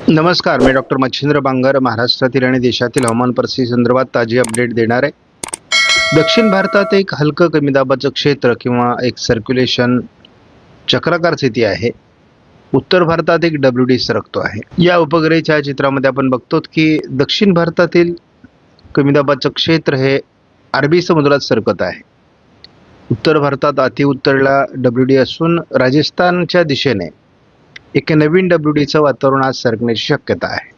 नमस्कार मी डॉक्टर मच्छिंद्र बांगर महाराष्ट्रातील आणि देशातील हवामान परिस्थिती संदर्भात ताजी अपडेट देणार आहे. दक्षिण भारतात एक हलकं कमी दाबाचं क्षेत्र किंवा एक सर्क्युलेशन चक्राकार स्थिती आहे. उत्तर भारतात एक डब्ल्यू डी सरकतो आहे. या उपग्रही छायाचित्रामध्ये आपण बघतो की दक्षिण भारतातील कमी दाबाचं क्षेत्र हे अरबी समुद्रात सरकत आहे. उत्तर भारतात अतिउत्तरला डब्ल्यू डी असून राजस्थानच्या दिशेने एक नवीन डब्ल्यू डीचं वातावरण आज सरकण्याची शक्यता आहे.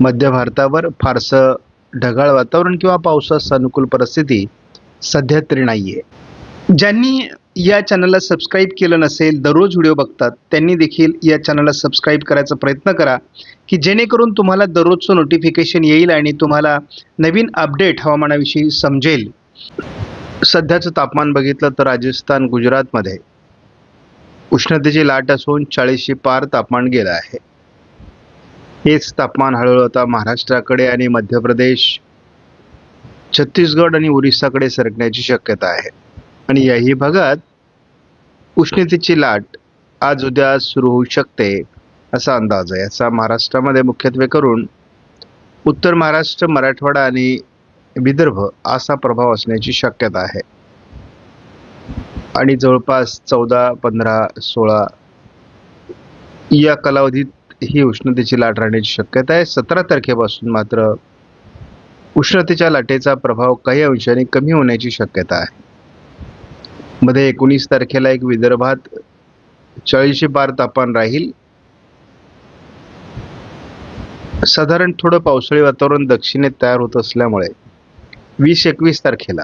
मध्य भारतावर फारसं ढगाळ वातावरण किंवा पावसास अनुकूल परिस्थिती सध्या तरी नाही आहे ज्यांनी या चॅनलला सबस्क्राईब केलं नसेल दररोज व्हिडिओ बघतात त्यांनी देखील या चॅनलला सबस्क्राईब करायचा प्रयत्न करा की जेणेकरून तुम्हाला दररोजचं नोटिफिकेशन येईल आणि तुम्हाला नवीन अपडेट हवामानाविषयी समजेल. सध्याचं तापमान बघितलं तर राजस्थान गुजरातमध्ये उष्णतेची लाट असून चाळीसशे पार तापमान गेलं आहे. हेच तापमान हळूहळू आता महाराष्ट्राकडे आणि मध्य प्रदेश छत्तीसगड आणि ओरिसाकडे सरकण्याची शक्यता आहे. आणि याही भागात उष्णतेची लाट आज उद्या सुरू होऊ शकते असा अंदाज आहे. याचा महाराष्ट्रामध्ये मुख्यत्वे करून उत्तर महाराष्ट्र मराठवाडा आणि विदर्भ असा प्रभाव असण्याची शक्यता आहे. आणि जवळपास चौदा पंधरा सोळा या कालावधीत ही उष्णतेची लाट राहण्याची शक्यता आहे. सतरा तारखेपासून मात्र उष्णतेच्या लाटेचा प्रभाव काही अंशाने कमी होण्याची शक्यता आहे. मध्ये एकोणीस तारखेला एक विदर्भात चाळीसशे बार तापमान राहील. साधारण थोडं पावसाळी वातावरण दक्षिणेत तयार होत असल्यामुळे वीस एकवीस तारखेला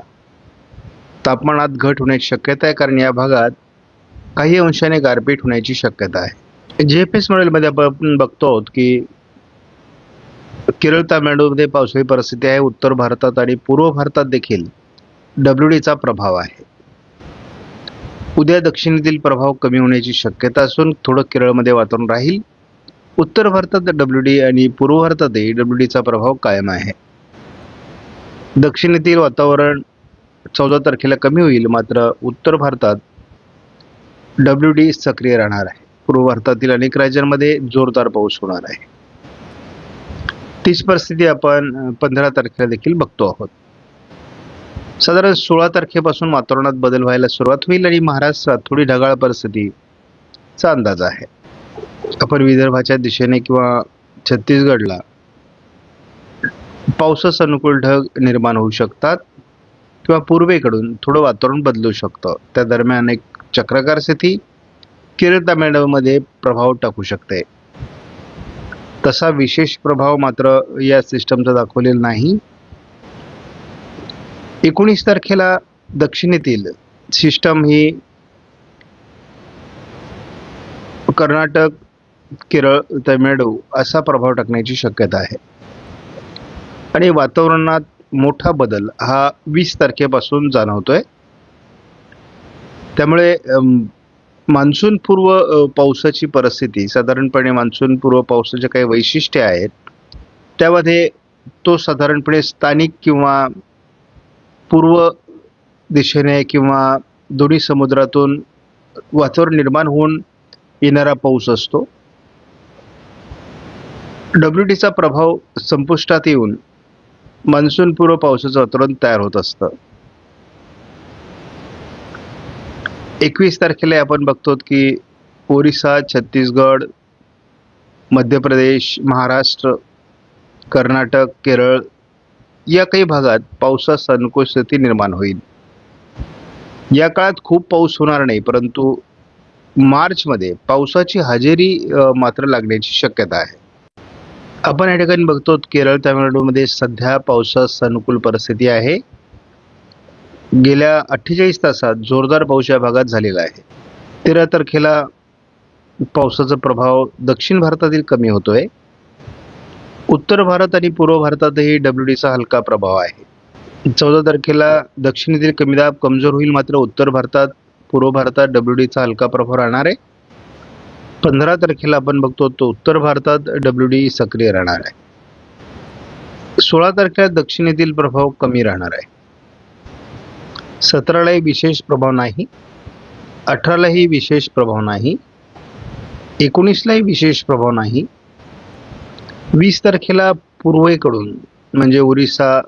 तापमानात घट होण्याची शक्यता आहे कारण या भागात काही अंशाने गारपीट होण्याची शक्यता आहे. जे एफ एस मॉडेलमध्ये आपण बघतो आहोत की केरळ तामिळनाडूमध्ये पावसाळी परिस्थिती आहे. उत्तर भारतात आणि पूर्व भारतात देखील डब्ल्यू डीचा प्रभाव आहे. उद्या दक्षिणेतील प्रभाव कमी होण्याची शक्यता असून थोडं केरळमध्ये वातावरण राहील. उत्तर भारतात डब्ल्यू डी आणि पूर्व भारतातही डब्ल्यू डीचा प्रभाव कायम आहे. दक्षिणेतील वातावरण चौदा तारखेला कमी होईल मात्र उत्तर भारतात डब्ल्यू डी सक्रिय राहणार आहे. पूर्व भारतातील अनेक राज्यांमध्ये जोरदार पाऊस होणार आहे. तीच परिस्थिती आपण पंधरा तारखेला देखील बघतो आहोत. साधारण सोळा तारखेपासून वातावरणात बदल व्हायला सुरुवात होईल आणि महाराष्ट्रात थोडी ढगाळ परिस्थितीचा अंदाज आहे. आपण विदर्भाच्या दिशेने किंवा छत्तीसगडला पावसास अनुकूल ढग निर्माण होऊ शकतात. किंवा पूर्वेकडून थोडं वातावरण बदलू शकतं. त्या दरम्यान एक चक्रकार स्थिती केरळ तामिळनाडूमध्ये प्रभाव टाकू शकते. तसा विशेष प्रभाव मात्र या सिस्टमचा दाखवलेला नाही. एकोणीस तारखेला दक्षिणेतील सिस्टम ही कर्नाटक केरळ तामिळनाडू असा प्रभाव टाकण्याची शक्यता आहे. आणि वातावरणात मोठा बदल हा वीस तारखेपासून जाणवतोय. त्यामुळे मान्सूनपूर्व मान्सून पूर्व पावसाची परिस्थिती साधारणपणे मान्सून पूर्व पावसाचे काही वैशिष्ट्य आहेत त्यामध्ये तो साधारणपणे स्थानिक किंवा पूर्व दिशेने किंवा दोन्ही समुद्रातून वातावरण निर्माण होऊन येणारा पाऊस असतो. डब्ल्यू डीचा प्रभाव संपुष्टात येऊन मान्सूनपूर्व पावसाचं वातावरण तयार होत असतं. एकवीस तारखेला आपण बघतो की ओरिसा छत्तीसगड मध्य प्रदेश महाराष्ट्र कर्नाटक केरळ या काही भागात पावसास अनुकूल स्थिती निर्माण होईल. या काळात खूप पाऊस होणार नाही परंतु मार्चमध्ये पावसाची हजेरी मात्र लागण्याची शक्यता आहे. आपण या ठिकाणी बघतो केरळ तामिळनाडूमध्ये सध्या पावसास अनुकूल परिस्थिती आहे. गेल्या अठ्ठेचाळीस तासात जोरदार पाऊस या भागात झालेला आहे. तेरा तारखेला पावसाचा प्रभाव दक्षिण भारतातील कमी होतोय. उत्तर भारत आणि पूर्व भारतातही डब्ल्यू डीचा हलका प्रभाव आहे. चौदा तारखेला दक्षिणेतील कमी दाब कमजोर होईल मात्र उत्तर भारतात पूर्व भारतात डब्ल्यू डीचा हलका प्रभाव राहणार आहे. पंधरा तारखेला आपण बघतो तो उत्तर भारतात डब्ल्यू डी सक्रिय राहणार आहे. सोळा तारखेला दक्षिणेतील प्रभाव कमी राहणार आहे. सतरालाही विशेष प्रभाव नाही. अठरालाही विशेष प्रभाव नाही. एकोणीसलाही विशेष प्रभाव नाही. वीस तारखेला पूर्वेकडून म्हणजे ओरिसा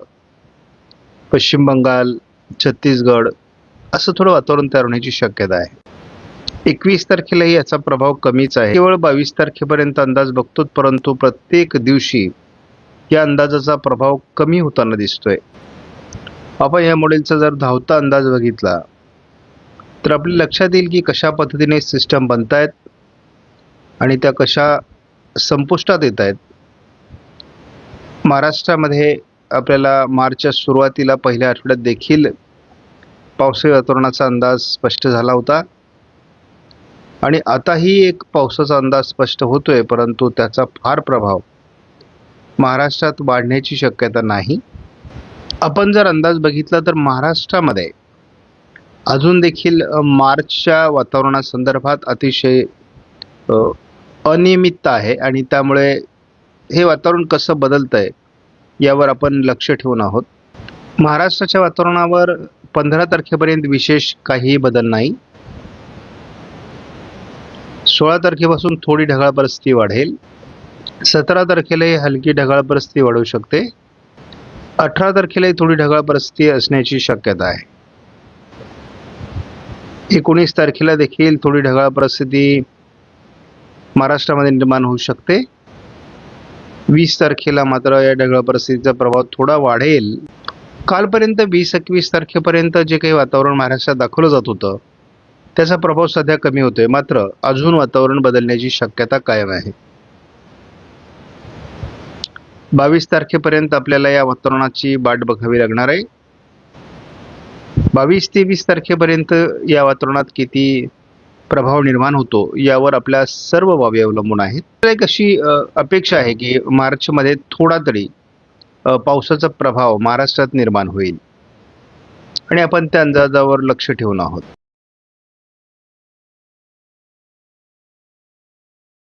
पश्चिम बंगाल छत्तीसगड असं थोडं वातावरण तयार होण्याची शक्यता आहे. एकवीस तारखेलाही याचा प्रभाव कमीच आहे. केवळ बावीस तारखेपर्यंत अंदाज बघतो परंतु प्रत्येक दिवशी या अंदाजाचा प्रभाव कमी होताना दिसतोय. आपण या मॉडेलचा जर धावता अंदाज बघितला तर आपल्या लक्षात येईल की कशा पद्धतीने सिस्टम बनत आहेत आणि त्या कशा संपुष्टात येत आहेत महाराष्ट्रामध्ये आपल्याला मार्चच्या सुरुवातीला पहिल्या आठवड्यात देखील पावसाळी वातावरणाचा अंदाज स्पष्ट झाला होता. आणि आताही एक पावसाचा अंदाज स्पष्ट होतोय परंतु त्याचा फार प्रभाव महाराष्ट्रात वाढण्याची शक्यता नाही. आपण जर अंदाज बघितला तर महाराष्ट्रामध्ये अजून देखील मार्चच्या वातावरणासंदर्भात अतिशय अनियमितता आहे आणि त्यामुळे हे वातावरण कसं बदलतं आहे यावर आपण लक्ष ठेवून आहोत. महाराष्ट्राच्या वातावरणावर पंधरा तारखेपर्यंत विशेष काहीही बदल नाही. सोळा तारखेपासून थोडी ढगाळ परिस्थिती वाढेल. सतरा तारखेलाही हलकी ढगाळ परिस्थिती वाढू शकते. अठरा तारखेलाही थोडी ढगाळ परिस्थिती असण्याची शक्यता आहे. एकोणीस तारखेला देखील थोडी ढगाळ परिस्थिती महाराष्ट्रामध्ये निर्माण होऊ शकते. वीस तारखेला मात्र या ढगाळ परिस्थितीचा प्रभाव थोडा वाढेल. कालपर्यंत वीस एकवीस तारखेपर्यंत जे काही वातावरण महाराष्ट्रात दाखवलं जात होतं त्याचा प्रभाव सध्या कमी होतोय. मात्र अजून वातावरण बदलण्याची शक्यता कायम आहे. बावीस तारखेपर्यंत आपल्याला या वातावरणाची वाट बघावी लागणार आहे. बावीस ते वीस तारखेपर्यंत या वातावरणात किती प्रभाव निर्माण होतो यावर आपल्या सर्व बाबी अवलंबून आहेत. तर एक अशी अपेक्षा आहे की मार्चमध्ये थोडा तरी पावसाचा प्रभाव महाराष्ट्रात निर्माण होईल. आणि आपण त्या अंदाजावर लक्ष ठेवून आहोत.